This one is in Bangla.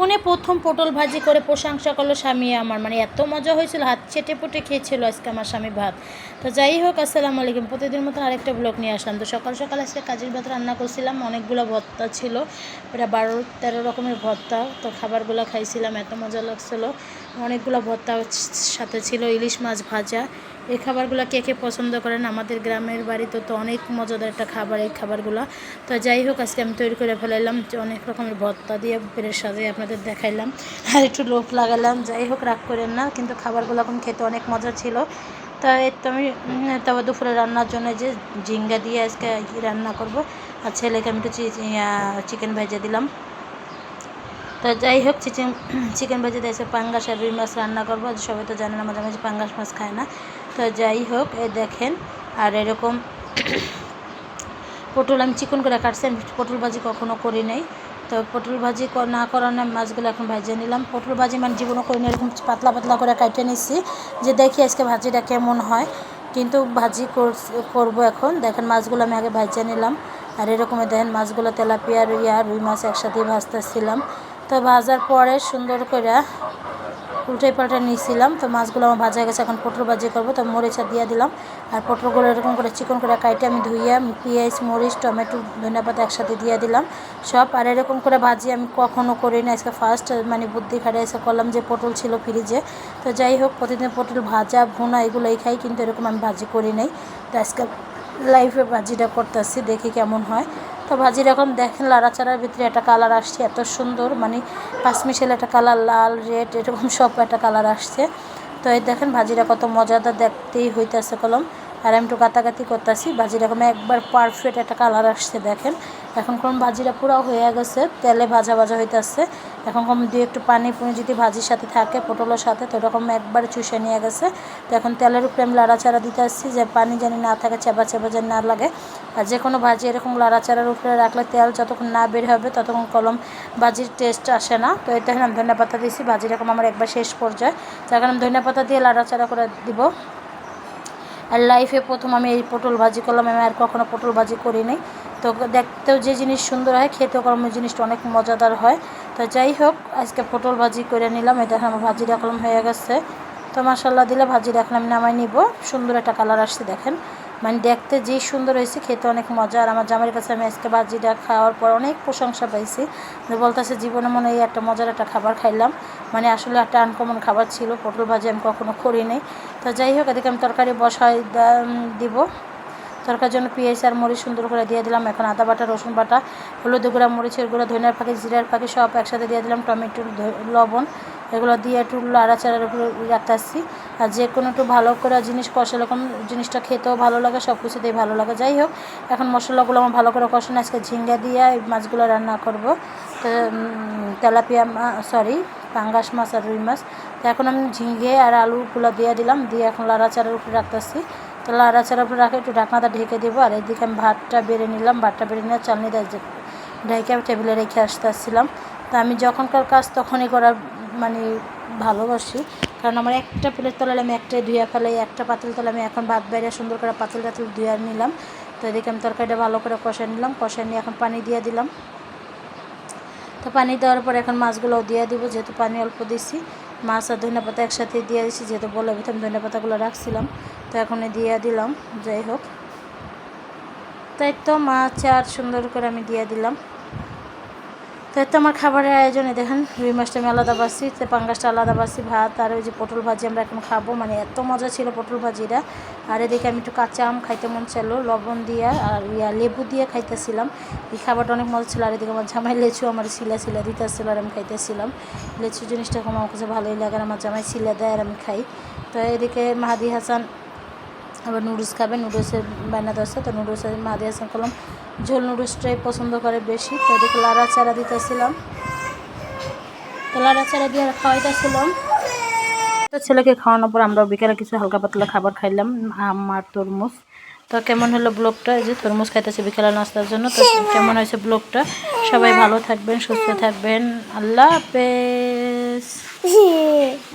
ফোনে প্রথম পটল ভাজি করে প্রশংসা করল স্বামী আমার। মানে এত মজা হয়েছিল, হাত চেটে পুটে খেয়েছিল আজকে আমার স্বামী ভাত। তো যাই হোক, আসসালামু আলাইকুম। প্রতিদিন মতো আরেকটা ব্লগ নিয়ে আসলাম। তো সকাল সকাল আজকে কাজের ভাত রান্না করছিলাম, অনেকগুলো ভর্তা ছিল। প্রায় বারো তেরো রকমের ভর্তা, তো খাবারগুলো খাইছিলাম, এত মজা লাগছিল। অনেকগুলো ভর্তা সাথে ছিল ইলিশ মাছ ভাজা এই খাবারগুলো কে কে পছন্দ করেন? আমাদের গ্রামের বাড়িতে তো অনেক মজাদার একটা খাবার এই খাবারগুলো। তো যাই হোক, আজকে আমি তৈরি করে ফেলাইলাম। অনেক রকমের ভর্তা দিয়ে পেরের সাজে আপনাদের দেখাইলাম। আর একটু লোভ লাগালাম। যাই হোক, রাগ করেন না। কিন্তু খাবারগুলো এখন খেতে অনেক মজা ছিল। তা তো আমি তারপর দুপুরে রান্নার জন্য যে ঝিঙ্গা দিয়ে আজকে রান্না করব। আর ছেলেকে আমি একটু চিকেন ভেজে দিলাম। তো যাই হোক চিকেন চিকেন ভেজে দিয়েছে পাঙ্গাস আর রুই মাছ রান্না করব। সবাই তো জানেন আমাদের মাঝে পাঙ্গাস মাছ খায় না। তো যাই হোক এ দেখেন, আর এরকম পটল আমি চিকন করে কাটছি, আমি পটল ভাজি কখনো করি নাই। তো পটল ভাজি না করানো মাছগুলো এখন ভাজিয়ে নিলাম। পটল ভাজি মানে জীবনও করি না এরকম পাতলা পাতলা করে কাটে নিচ্ছি যে দেখি আজকে ভাজিটা কেমন হয়। কিন্তু ভাজি কর- করব এখন। দেখেন মাছগুলো আমি আগে ভাজিয়ে নিলাম। আর এরকম দেখেন মাছগুলো তেলাপিয়া আর ইয়া রুই মাছ একসাথে ভাজতেছিলাম। তো ভাজার পরে সুন্দর করে উল্টাই পাল্টা নিয়েছিলাম। তো মাছগুলো আমার ভাজা গেছে, এখন পটল ভাজি করব। তো মরিচা দিয়ে দিলাম। আর পটলগুলো এরকম করে চিকন করে কাইটে আমি ধুইয়া, পেঁয়াজ, মরিচ, টমেটো, ধনিয়া পাতা একসাথে দিয়ে দিলাম সব। আর এরকম করে ভাজি আমি কখনও করি না। আজকে ফার্স্ট মানে বুদ্ধি খাটে এসে করলাম যে পটল ছিল ফ্রিজে তো যাই হোক, প্রতিদিন পটল ভাজা, ভুনা এগুলোই খাই, কিন্তু এরকম আমি ভাজি করি নাই। তো আজকে লাইফে ভাজিটা করতেছি, দেখি কেমন হয়। তো ভাজি এখন দেখেন লাড়াচাড়ার ভিতরে একটা কালার আসছে, এত সুন্দর মানে পাঁচমিশাল একটা কালার লাল রেড এরকম সব একটা কালার আসছে। তো এই দেখেন ভাজিটা কত মজাদার দেখতেই হইতেছে কলম। আর আমি একটু গাতাগাতি করতেছি। ভাজিটা এখন একবার পারফেক্ট একটা কালার আসছে, দেখেন। এখন কোন ভাজিটা পুরো হয়ে গেছে, তেলে ভাজা ভাজা হইতেছে। এখন কম দিয়ে একটু পানি পুনি যদি ভাজির সাথে থাকে, পটলের সাথে, তো এরকম একবার চুষে নিয়ে গেছে। তো এখন তেলের উপরে আমি লাড়াচাড়া দিতে আসছি যে পানি যেন না থাকে, চেপা চেপা যেন না লাগে। আর যে কোনো ভাজি এরকম লাড়াচাড়ার উপরে রাখলে তেল যতক্ষণ না বের হবে, ততক্ষণ কলম ভাজির টেস্ট আসে না। তো এটা আমি ধনিয়া পাতা দিয়েছি ভাজি এরকম আমার একবার শেষ পর্যায়ে। তো এখন আমি ধনিয়া পাতা দিয়ে লাড়াচাড়া করে দিব। আর লাইফে প্রথম আমি এই পটল ভাজি করলাম, আমি আর কখনো পটল ভাজি করি নাই। তো দেখতেও যে জিনিস সুন্দর হয়, খেতেও কলম ওই জিনিসটা অনেক মজাদার হয়। তো যাই হোক, আজকে পটল ভাজি করে নিলাম এটা আমার ভাজি রাখলাম হয়ে গেছে। তো মশাল্লা দিলে ভাজি রাখলাম, নামাই নিব। সুন্দর একটা কালার আসছে, দেখেন। মানে দেখতে যেই সুন্দর হয়েছে, খেতে অনেক মজা। আর আমার জামাইয়ের কাছে আমি আজকে ভাজিটা খাওয়ার পর অনেক প্রশংসা পাইছি। যে বলতেছে, জীবনে মনে হয় একটা মজার একটা খাবার খাইলাম। মানে আসলে একটা আনকমন খাবার ছিল। পটল ভাজি আমি কখনো করি নাই তো যাই হোক, এদিকে আমি তরকারি বসাই দিব। তরকার জন্য পেঁয়াজ আর মরিচ সুন্দর করে দিয়ে দিলাম। এখন আদা বাটা, রসুন বাটা, হলুদ গুঁড়া, মরিচের গুঁড়া, ধনিয়ার পাখি, জিরার পাখি সব একসাথে দিয়ে দিলাম। টমেটো লবণ, এগুলো দিয়ে একটু লাড়াচাড়ার উপরে রাখতে আসছি আর যে কোনো একটু ভালো করে জিনিস কষালে কোন জিনিসটা খেতেও ভালো লাগে, সব কিছুতেই ভালো লাগে। যাই হোক, এখন মশলাগুলো আমার ভালো করে কষানো, আজকে ঝিঙ্গা দিয়ে এই মাছগুলো রান্না করব। তো তেলাপিয়া সরি, পাঙ্গাস মাছ আর রুই মাছ। তো এখন আমি ঝিঙ্গে আর আলুগুলো দিয়ে দিলাম, দিয়ে এখন লাড়াচাড়ার উপরে রাখতেছি। তো লাড়াচাড়ার উপরে রাখে, একটু ঢাকনাটা ঢেকে দেবো, আর এদিকে আমি ভাতটা বেড়ে নিলাম, ভাতটা বেড়ে নিয়ে চালনি ঢেকে আমি টেবিলে রেখে আসতে আসছিলাম। তো আমি যখনকার কাজ তখনই করার মানে ভালোবাসি। কারণ আমার একটা প্লেট তলালে আমি একটাই ধুয়ে ফেলাই, একটা পাতিল তলে আমি এখন ভাত বাইরে সুন্দর করে পাতিল টাতিল ধুয়ে নিলাম। তো এদিকে আমি তরকারিটা ভালো করে কষাই নিলাম কষাই নিয়ে এখন পানি দিয়ে দিলাম। তো পানি দেওয়ার পর এখন মাছগুলোও দিয়ে দিব, যেহেতু পানি অল্প দিছি। মাছ আর ধনে পাতা একসাথে দিয়ে দিছি, যেহেতু বলে ভিতরে ধনে পাতাগুলো রাখছিলাম। তো এখন দিয়ে দিলাম, যাই হোক। তাই তো মাছ আর সুন্দর করে আমি দিয়ে দিলাম। তাই তো আমার খাবারের আয়োজনে দেখেন, রুই মাছটা আমি আলাদা বাসি পাঙ্গাসটা আলাদা বাসি ভাত, আর ওই যে পটল ভাজি আমরা এখন খাব। মানে এত মজা ছিল পটল ভাজিটা। আর এদিকে আমি একটু কাঁচা আম খাইতে মন চাইলো, লবণ দিয়ে আর ইয়া লেবু দিয়ে খাইতেছিলাম। এই খাবারটা অনেক মজা ছিল, আর এদিকে আমার জামাই লেচু আমার সিলা সিলা দিতেছিল আর আমি খাইতেছিলাম। লেচু জিনিসটা আমার কাছে ভালোই লাগে, আর আমার জামাই সিলা দেয় আর আমি খাই। তো এদিকে মাহাদি হাসান আবার নুডলস খাবে, নুডলসের বানা দশে তো নুডলসের মাদি হাসান করলাম ঝোল নুডলসটাই পছন্দ করে বেশি, তো এদিকে লাড়া চারা দিতেছিলাম। তো লাড়া চারা দিয়ে খাওয়াইতেছিলাম। তো ছেলেকে খাওয়ানোর পর আমরা বিকেলে কিছু হালকা পাতলা খাবার খাইলাম, আম আর তরমুজ। তো কেমন হলো ব্লগটা? এই যে তরমুজ খাইতেছে বিকেলে নাস্তার জন্য, তো কেমন হয়েছে ব্লগটা? সবাই ভালো থাকবেন, সুস্থ থাকবেন। আল্লাহ হাফেজ।